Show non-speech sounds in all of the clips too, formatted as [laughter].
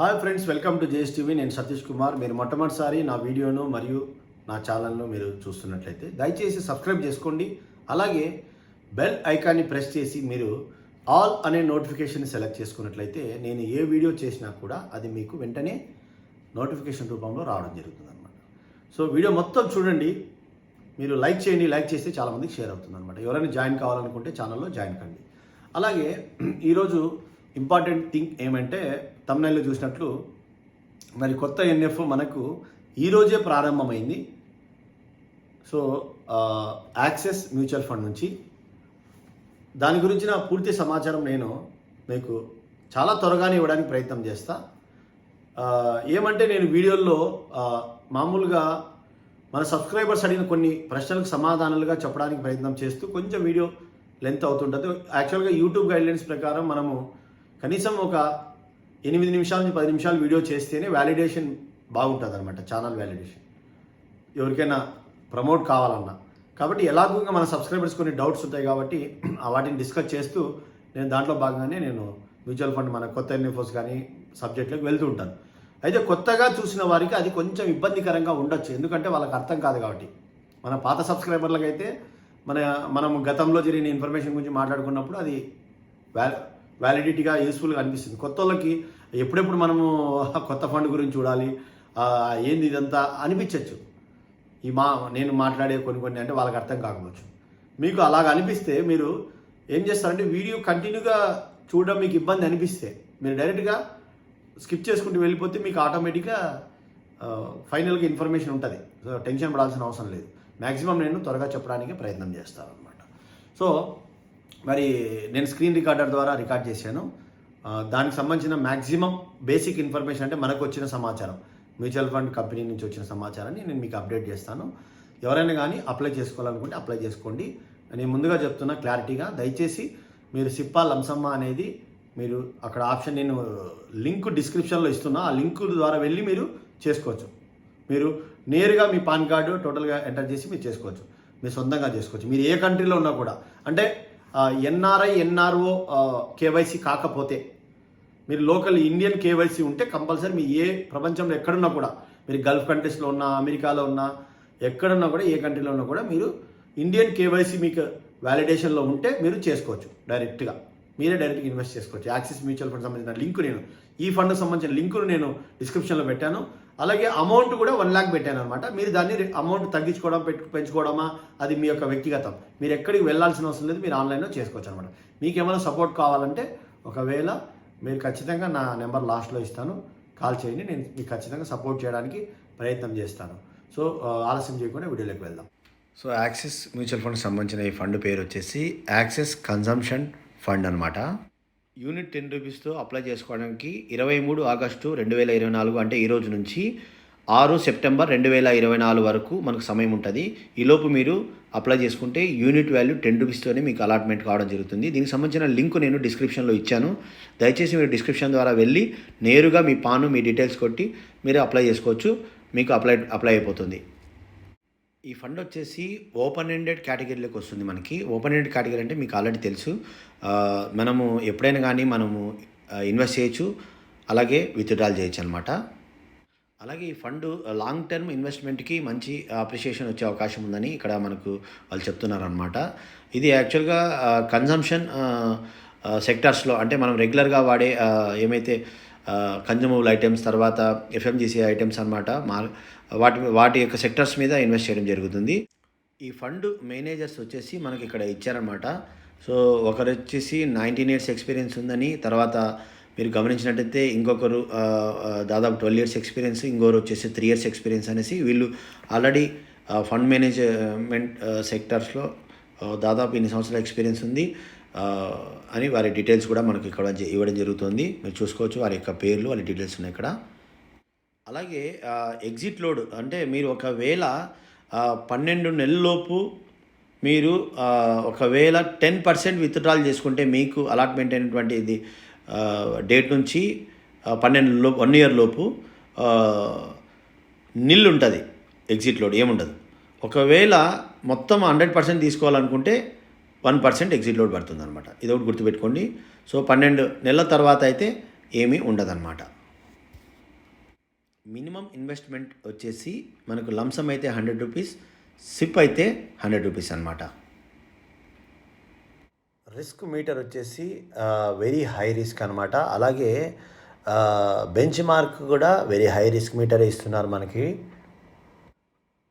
Hi friends welcome to JS TV. నేను సతీష్ కుమార్. మీరు మొట్టమొదటిసారి నా వీడియోను మరియు నా ఛానల్ను మీరు చూస్తున్నట్లయితే దయచేసి సబ్స్క్రైబ్ చేసుకోండి. అలాగే బెల్ ఐకాన్ని ప్రెస్ చేసి మీరు ఆల్ అనే నోటిఫికేషన్ సెలెక్ట్ చేసుకున్నట్లయితే నేను ఏ వీడియో చేసినా కూడా అది మీకు వెంటనే నోటిఫికేషన్ రూపంలో రావడం జరుగుతుంది అనమాట సో వీడియో మొత్తం చూడండి. మీరు లైక్ చేయండి. లైక్ చేస్తే చాలామందికి షేర్ అవుతుంది అనమాట ఎవరైనా జాయిన్ కావాలనుకుంటే ఛానల్లో జాయిన్ కండి. అలాగే ఈరోజు ఇంపార్టెంట్ థింగ్ ఏమంటే తమ్నైల్లో చూసినట్లు మరి కొత్త ఎన్ఎఫ్ మనకు ఈరోజే ప్రారంభమైంది. సో యాక్సెస్ మ్యూచువల్ ఫండ్ నుంచి. దాని గురించిన పూర్తి సమాచారం నేను మీకు చాలా త్వరగానే ఇవ్వడానికి ప్రయత్నం చేస్తా. ఏమంటే నేను వీడియోల్లో మామూలుగా మన సబ్స్క్రైబర్స్ అడిగిన కొన్ని ప్రశ్నలకు సమాధానాలుగా చెప్పడానికి ప్రయత్నం చేస్తూ కొంచెం వీడియో లెంత్ అవుతుంటుంది. యాక్చువల్గా యూట్యూబ్ గైడ్లైన్స్ ప్రకారం మనము కనీసం ఒక ఎనిమిది నిమిషాల నుంచి పది నిమిషాలు వీడియో చేస్తేనే వ్యాలిడేషన్ బాగుంటుంది అనమాట ఛానల్ వ్యాలిడేషన్ ఎవరికైనా ప్రమోట్ కావాలన్నా. కాబట్టి ఎలాగో మన సబ్స్క్రైబర్స్ కొన్ని డౌట్స్ ఉంటాయి కాబట్టి [clears throat] ఆ వాటిని డిస్కస్ చేస్తూ నేను దాంట్లో భాగంగానే నేను మ్యూచువల్ ఫండ్ మన కొత్త ఎన్ఎఫ్ఓస్ కానీ సబ్జెక్టులకు వెళ్తూ ఉంటాను. అయితే కొత్తగా చూసిన వారికి అది కొంచెం ఇబ్బందికరంగా ఉండొచ్చు. ఎందుకంటే వాళ్ళకి అర్థం కాదు కాబట్టి. మన పాత సబ్స్క్రైబర్లకైతే మన మనం గతంలో జరిగిన ఇన్ఫర్మేషన్ గురించి మాట్లాడుకున్నప్పుడు అది వ్యా వ్యాలిడిటీగా యూస్ఫుల్గా అనిపిస్తుంది. కొత్త వాళ్ళకి ఎప్పుడెప్పుడు మనము [laughs] కొత్త ఫండ్ గురించి చూడాలి ఏంది ఇదంతా అనిపించవచ్చు ఈ మా నేను మాట్లాడే కొన్ని కొన్ని అంటే వాళ్ళకి అర్థం కాకపోవచ్చు. మీకు అలాగ అనిపిస్తే మీరు ఏం చేస్తారంటే వీడియో కంటిన్యూగా చూడడం మీకు ఇబ్బంది అనిపిస్తే మీరు డైరెక్ట్గా స్కిప్ చేసుకుంటూ వెళ్ళిపోతే మీకు ఆటోమేటిక్గా ఫైనల్గా ఇన్ఫర్మేషన్ ఉంటుంది. సో టెన్షన్ పడాల్సిన అవసరం లేదు. మ్యాక్సిమం నేను త్వరగా చెప్పడానికి ప్రయత్నం చేస్తాను అనమాట సో మరి నేను స్క్రీన్ రికార్డర్ ద్వారా రికార్డ్ చేశాను. దానికి సంబంధించిన మ్యాక్సిమం బేసిక్ ఇన్ఫర్మేషన్ అంటే మనకు వచ్చిన సమాచారం. మ్యూచువల్ ఫండ్ కంపెనీ నుంచి వచ్చిన సమాచారాన్ని నేను మీకు అప్డేట్ చేస్తాను. ఎవరైనా కానీ అప్లై చేసుకోవాలనుకుంటే అప్లై చేసుకోండి. నేను ముందుగా చెప్తున్నా క్లారిటీగా దయచేసి మీరు సిప్పా లంసమ్మ అనేది మీరు అక్కడ ఆప్షన్ నేను లింక్ డిస్క్రిప్షన్లో ఇస్తున్నా. ఆ లింక్ ద్వారా వెళ్ళి మీరు చేసుకోవచ్చు. మీరు నేరుగా మీ పాన్ కార్డు టోటల్గా ఎంటర్ చేసి మీరు చేసుకోవచ్చు. మీరు సొంతంగా చేసుకోవచ్చు. మీరు ఏ కంట్రీలో ఉన్నా కూడా. అంటే ఎన్ఆర్ఐ ఎన్ఆర్ఓ కేవైసీ కాకపోతే మీరు లోకల్ ఇండియన్ కేవైసీ ఉంటే కంపల్సరీ మీ ఏ ప్రపంచంలో ఎక్కడున్నా కూడా మీరు గల్ఫ్ కంట్రీస్లో ఉన్నా అమెరికాలో ఉన్నా ఎక్కడున్నా కూడా ఏ కంట్రీలో ఉన్నా కూడా మీరు ఇండియన్ కేవైసీ మీకు వ్యాలిడేషన్లో ఉంటే మీరు చేసుకోవచ్చు డైరెక్ట్గా. మీరే డైరెక్ట్గా ఇన్వెస్ట్ చేసుకోవచ్చు. యాక్సిస్ మ్యూచువల్ ఫండ్ సంబంధించిన లింక్ నేను ఈ ఫండ్ సంబంధించిన లింకును నేను డిస్క్రిప్షన్లో పెట్టాను. అలాగే అమౌంట్ కూడా వన్ ల్యాక్ పెట్టాను అనమాట మీరు దాన్ని అమౌంట్ తగ్గించుకోవడం పెట్టు పెంచుకోవడమా? అది మీ యొక్క వ్యక్తిగతం. మీరు ఎక్కడికి వెళ్ళాల్సిన అవసరం లేదు మీరు ఆన్లైన్లో చేసుకోవచ్చు అనమాట మీకు ఏమైనా సపోర్ట్ కావాలంటే ఒకవేళ మీరు ఖచ్చితంగా నా నెంబర్ లాస్ట్లో ఇస్తాను. కాల్ చేయండి నేను మీకు ఖచ్చితంగా సపోర్ట్ చేయడానికి ప్రయత్నం చేస్తాను. సో ఆలస్యం చేయకుండా వీడియోలోకి వెళ్దాం. సో యాక్సిస్ మ్యూచువల్ ఫండ్కి సంబంధించిన ఈ ఫండ్ పేరు వచ్చేసి యాక్సిస్ కన్జంప్షన్ ఫండ్ అనమాట యూనిట్ టెన్ రూపీస్తో అప్లై చేసుకోవడానికి ఇరవై మూడు ఆగస్టు రెండు వేల ఇరవై నాలుగు అంటే ఈ రోజు నుంచి ఆరు సెప్టెంబర్ రెండు వేల ఇరవై నాలుగు వరకు మనకు సమయం ఉంటుంది. ఈలోపు మీరు అప్లై చేసుకుంటే యూనిట్ వాల్యూ టెన్ రూపీస్తోనే మీకు అలాట్మెంట్ కావడం జరుగుతుంది. దీనికి సంబంధించిన లింక్ నేను డిస్క్రిప్షన్లో ఇచ్చాను. దయచేసి మీరు డిస్క్రిప్షన్ ద్వారా వెళ్ళి నేరుగా మీ పాను మీ డీటెయిల్స్ కొట్టి మీరు అప్లై చేసుకోవచ్చు. మీకు అప్లై అప్లై అయిపోతుంది. ఈ ఫండ్ వచ్చేసి ఓపెన్ ఎండెడ్ కేటగిరీలోకి వస్తుంది మనకి. ఓపెన్ ఎండెడ్ కేటగిరీ అంటే మీకు ఆల్రెడీ తెలుసు. మనము ఎప్పుడైనా కానీ మనము ఇన్వెస్ట్ చేయొచ్చు. అలాగే విత్డ్రాల్ చేయొచ్చు అనమాట అలాగే ఈ ఫండ్ లాంగ్ టర్మ్ ఇన్వెస్ట్మెంట్కి మంచి అప్రిషియేషన్ వచ్చే అవకాశం ఉందని ఇక్కడ మనకు వాళ్ళు చెప్తున్నారు అనమాట ఇది యాక్చువల్గా కన్జంప్షన్ సెక్టార్స్లో అంటే మనం రెగ్యులర్గా వాడే ఏమైతే కన్జ్యూమబుల్ ఐటమ్స్ తర్వాత ఎఫ్ఎంజీసీ ఐటమ్స్ అనమాట మా వాటి వాటి యొక్క సెక్టర్స్ మీద ఇన్వెస్ట్ చేయడం జరుగుతుంది. ఈ ఫండ్ మేనేజర్స్ వచ్చేసి మనకి ఇక్కడ ఇచ్చారనమాట సో ఒకరు వచ్చేసి నైన్టీన్ ఇయర్స్ ఎక్స్పీరియన్స్ ఉందని తర్వాత మీరు గమనించినట్టయితే ఇంకొకరు దాదాపు ట్వెల్వ్ ఇయర్స్ ఎక్స్పీరియన్స్ ఇంకొకరు వచ్చేసి త్రీ ఇయర్స్ ఎక్స్పీరియన్స్ అనేసి వీళ్ళు ఆల్రెడీ ఫండ్ మేనేజ్మెంట్ సెక్టర్స్లో దాదాపు ఇన్ని సంవత్సరాల ఎక్స్పీరియన్స్ ఉంది అని వారి డీటెయిల్స్ కూడా మనకి ఇక్కడ జ- ఇవ్వడం జరుగుతుంది. మీరు చూసుకోవచ్చు వారి యొక్క పేర్లు వారి డీటెయిల్స్ ఉన్నాయి ఇక్కడ. అలాగే ఎగ్జిట్ లోడ్ అంటే మీరు ఒకవేళ పన్నెండు నెలల్లోపు మీరు ఒకవేళ టెన్ పర్సెంట్ విత్డ్రాల్ చేసుకుంటే మీకు అలాట్మెంట్ అయినటువంటి ఇది డేట్ నుంచి పన్నెండు లోపు వన్ ఇయర్ లోపు నిల్ ఉంటుంది ఎగ్జిట్ లోడ్ ఏముండదు. ఒకవేళ మొత్తం హండ్రెడ్ పర్సెంట్ తీసుకోవాలనుకుంటే వన్ పర్సెంట్ ఎగ్జిట్ లోడ్ పడుతుంది అనమాట ఇది ఒకటి గుర్తుపెట్టుకోండి. సో పన్నెండు నెలల తర్వాత అయితే ఏమీ ఉండదన్నమాట. మినిమం ఇన్వెస్ట్మెంట్ వచ్చేసి మనకు లంసం అయితే హండ్రెడ్ రూపీస్ సిప్ అయితే హండ్రెడ్ రూపీస్ అనమాట రిస్క్ మీటర్ వచ్చేసి వెరీ హై రిస్క్ అనమాట అలాగే బెంచ్ మార్క్ కూడా వెరీ హై రిస్క్ మీటర్ ఇస్తున్నారు మనకి.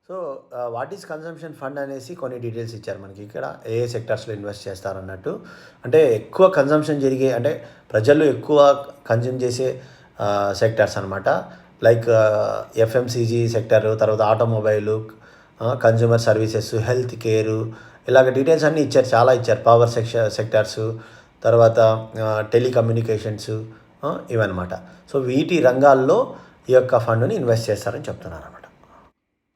So what is consumption fund అనేసి కొన్ని డీటెయిల్స్ ఇచ్చారు మనకి ఇక్కడ. ఏ ఏ సెక్టర్స్లో ఇన్వెస్ట్ చేస్తారన్నట్టు. అంటే ఎక్కువ కన్సంప్షన్ జరిగే అంటే ప్రజలు ఎక్కువ కన్జ్యూమ్ చేసే సెక్టర్స్ అనమాట లైక్ ఎఫ్ఎంసీజీ సెక్టర్ తర్వాత automobile consumer services health care ఇలాగ డీటెయిల్స్ అన్నీ ఇచ్చారు చాలా ఇచ్చారు పవర్ సెక్ష సెక్టార్స్ తర్వాత టెలికమ్యూనికేషన్స్ ఇవన్నమాట. సో వీటి రంగాల్లో ఈ యొక్క ఫండ్ని ఇన్వెస్ట్ చేస్తారని చెప్తున్నారు అనమాట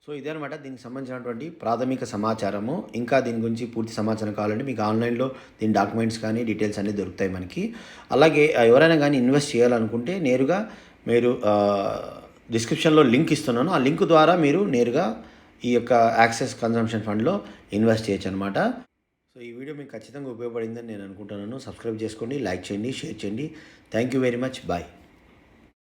సో ఇదే అనమాట దీనికి సంబంధించినటువంటి ప్రాథమిక సమాచారము. ఇంకా దీని గురించి పూర్తి సమాచారం కావాలంటే మీకు ఆన్లైన్లో దీని డాక్యుమెంట్స్ కానీ డీటెయిల్స్ అన్నీ దొరుకుతాయి మనకి. అలాగే ఎవరైనా కానీ ఇన్వెస్ట్ చేయాలనుకుంటే నేరుగా మీరు డిస్క్రిప్షన్లో లింక్ ఇస్తున్నాను. ఆ లింక్ ద్వారా మీరు నేరుగా ఈ యొక్క యాక్సెస్ కన్సంప్షన్ ఫండ్లో ఇన్వెస్ట్ చేయొచ్చు అనమాట సో ఈ వీడియో మీకు ఖచ్చితంగా ఉపయోగపడిందని నేను అనుకుంటున్నాను. సబ్స్క్రైబ్ చేసుకోండి లైక్ చేయండి షేర్ చేయండి. Thank you very much bye